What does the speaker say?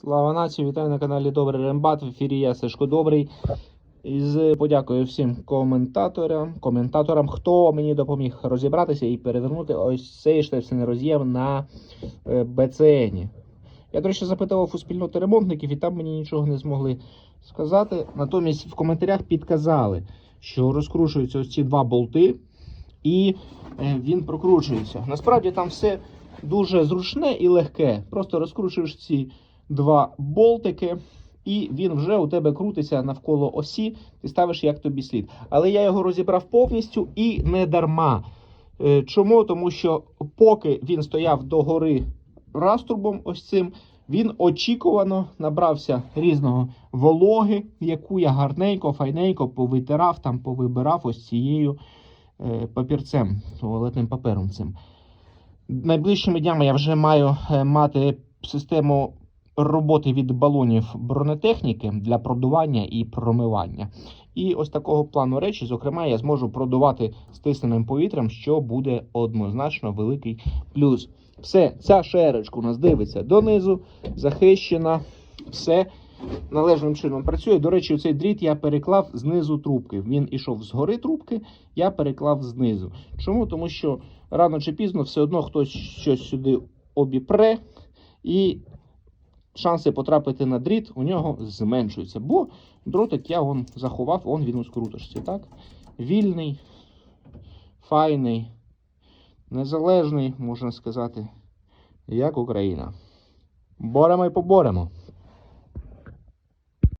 Слава нації, вітаю на каналі Добрий Рембат. В ефірі я Сашко Добрий. І з подякою всім коментаторам, коментаторам, хто мені допоміг розібратися і перевернути ось цей штепсельний роз'єм на е, БЦНі. Я, до речі, запитував у спільноти ремонтників, і там мені нічого не змогли сказати. Натомість в коментарях підказали, що розкручуються ось ці два болти, і е, він прокручується. Насправді там все дуже зручне і легке. Просто розкручуєш ці два болтики, і він вже у тебе крутиться навколо осі, ти ставиш як тобі слід. Але я його розібрав повністю і не дарма. Е, Чому? Тому що поки він стояв догори раструбом, ось цим, він очікувано набрався різного вологи, яку я гарненько, файненько повитирав, там повибирав ось цією е, папірцем, туалетним папером цим. Найближчими днями я вже маю е, мати систему роботи від балонів бронетехніки для продування і промивання. І ось такого плану речі, зокрема, я зможу продувати стисненим повітрям, що буде однозначно великий плюс. Все, ця шеречка у нас дивиться донизу, захищена, все належним чином працює. До речі, цей дріт я переклав знизу трубки. Він ішов згори трубки, я переклав знизу. Чому? Тому що рано чи пізно все одно хтось щось сюди обіпре, і шанси потрапити на дріт у нього зменшуються. Бо дротик я вон заховав, он він у скруточці. Так? Вільний, файний, незалежний, можна сказати, як Україна. Боремо і поборемо.